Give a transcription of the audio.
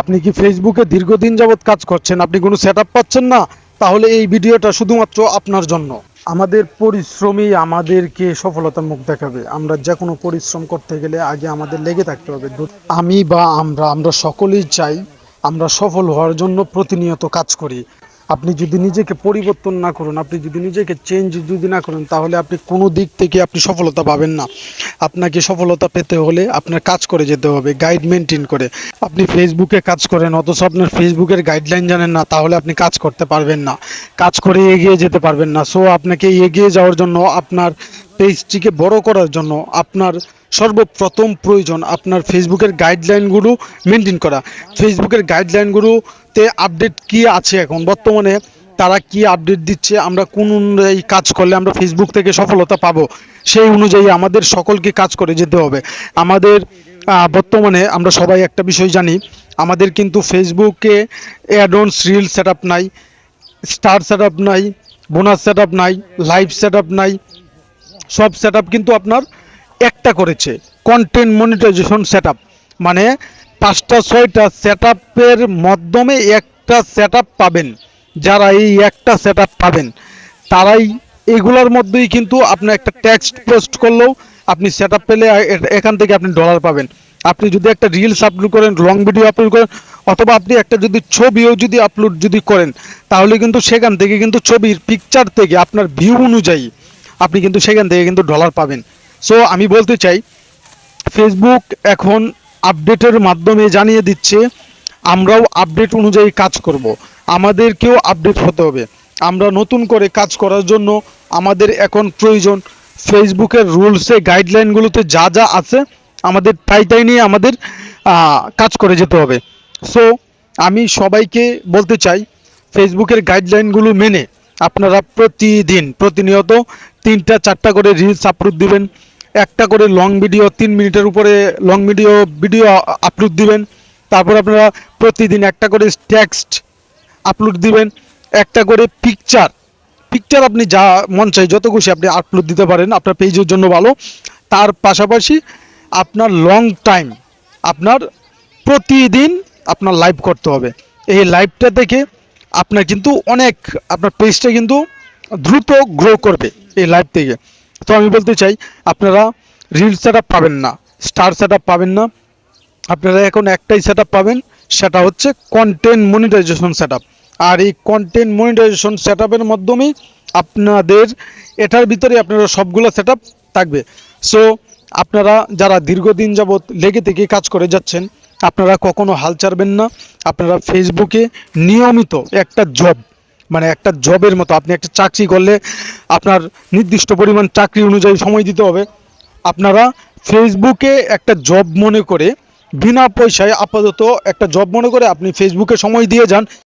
আপনি কি ফেসবুকে দীর্ঘদিন যাবৎ কাজ করছেন? আপনি কোনো সেট পাচ্ছেন না? তাহলে এই ভিডিওটা শুধুমাত্র আপনার জন্য। আমাদের পরিশ্রমই আমাদেরকে সফলতার মুখ দেখাবে। আমরা যে কোনো পরিশ্রম করতে গেলে আগে আমাদের লেগে থাকতে হবে। আমি বা আমরা আমরা সকলেই চাই আমরা সফল হওয়ার জন্য প্রতিনিয়ত কাজ করি। আপনি যদি নিজেকে পরিবর্তন না করুন, আপনি যদি নিজেকে চেঞ্জ যদি না করেন, তাহলে আপনি কোনো দিক থেকে আপনি সফলতা পাবেন না। আপনাকে সফলতা পেতে হলে আপনার কাজ করে যেতে হবে গাইড মেনটেন করে। আপনি ফেসবুকে কাজ করেন, অথচ আপনার ফেসবুকের গাইডলাইন জানেন না, তাহলে আপনি কাজ করতে পারবেন না। কাজ করে এগিয়ে যেতে পারবেন না। সো আপনাকে এগিয়ে যাওয়ার জন্য আপনার পেজটিকে বড় করার জন্য আপনার সর্বপ্রথম প্রয়োজন আপনার ফেসবুকের গাইডলাইনগুলো মেনটেন করা। ফেসবুকের গাইডলাইনগুলোতে আপডেট কি আছে এখন? বর্তমানে তারা কি আপডেট দিচ্ছে? আমরা কোন অনুযায়ী কাজ করলে আমরা ফেসবুক থেকে সফলতা পাবো? সেই অনুযায়ী আমাদের সকলকে কাজ করে যেতে হবে। আমাদের বর্তমানে আমরা সবাই একটা বিষয় জানি, আমাদের কিন্তু ফেসবুকে অ্যাডন্স রিল সেট নাই স্টার সেট নাই বোনাস সেট নাই লাইভ সেট নাই সব সেট কিন্তু আপনার একটা করেছে। কন্টেন্ট মনিটাইজেশন সেট মানে পাঁচটা, ছয়টা সেট মাধ্যমে একটা সেট পাবেন। যারা এই একটা সেট পাবেন, তারাই এগুলোর মধ্যেই কিন্তু আপনি একটা টেক্সট পোস্ট করলেও আপনি সেট পেলে এখান থেকে আপনি ডলার পাবেন। আপনি যদি একটা রিলস আপলোড করেন লং ভিডিও আপলোড করেন, অথবা আপনি একটা যদি ছবিও যদি আপলোড যদি করেন, তাহলে কিন্তু সেখান থেকে কিন্তু ছবির পিকচার থেকে আপনার ভিউ অনুযায়ী আপনি কিন্তু সেখান থেকে কিন্তু ডলার পাবেন। সো আমি বলতে চাই ফেসবুক এখন আপডেটের মাধ্যমে জানিয়ে দিচ্ছে, আমরাও আপডেট অনুযায়ী কাজ করব। আমাদেরকেও আপডেট হতে হবে। আমরা নতুন করে কাজ করার জন্য আমাদের এখন প্রয়োজন ফেসবুকের রুলসে গাইডলাইনগুলোতে যা যা আছে, আমাদের তাই তাই নিয়ে আমাদের কাজ করে যেতে হবে। সো আমি সবাইকে বলতে চাই ফেসবুকের গাইডলাইনগুলো মেনে আপনারা প্রতিদিন, প্রতিনিয়ত তিনটা, চারটা করে রিলস আপলোড দিবেন, একটা করে লং ভিডিও তিন মিনিটের উপরে লং ভিডিও ভিডিও আপলোড দিবেন, তারপর আপনারা প্রতিদিন একটা করে টেক্সট আপলোড দিবেন, একটা করে পিকচার পিকচার আপনি যা মন চাই, যত খুশি আপনি আপলোড দিতে পারেন, আপনার পেজের জন্য ভালো। তার পাশাপাশি আপনার লং টাইম আপনার প্রতিদিন আপনার লাইভ করতে হবে। এই লাইভটা থেকে আপনার কিন্তু অনেক, আপনার পেজটা কিন্তু দ্রুত গ্রো করবে এই লাইভ থেকে। তো আমি বলতে চাই, আপনারা রিল সেট পাবেন না স্টার সেট পাবেন না। আপনারা এখন একটাই সেট পাবেন, সেটা হচ্ছে কন্টেন্ট মনিটাইজেশন সেট আর এই কন্টেন্ট মনিটাইজেশন সেট মাধ্যমেই আপনাদের, এটার ভিতরে আপনারা সবগুলো সেট থাকবে। সো আপনারা যারা দীর্ঘদিন যাবৎ লেগে থেকে কাজ করে যাচ্ছেন আপনারা কখনো হাল ছাড়বেন না। আপনারা ফেসবুকে নিয়মিত একটা জব মানে একটা জবের মতো, আপনি একটা চাকরি করলে আপনার নির্দিষ্ট পরিমাণ চাকরি অনুযায়ী সময় দিতে হবে। আপনারা ফেসবুকে একটা জব মনে করে, বিনা পয়সায় আপাতত একটা জব মনে করে আপনি ফেসবুকে সময় দিয়ে যান।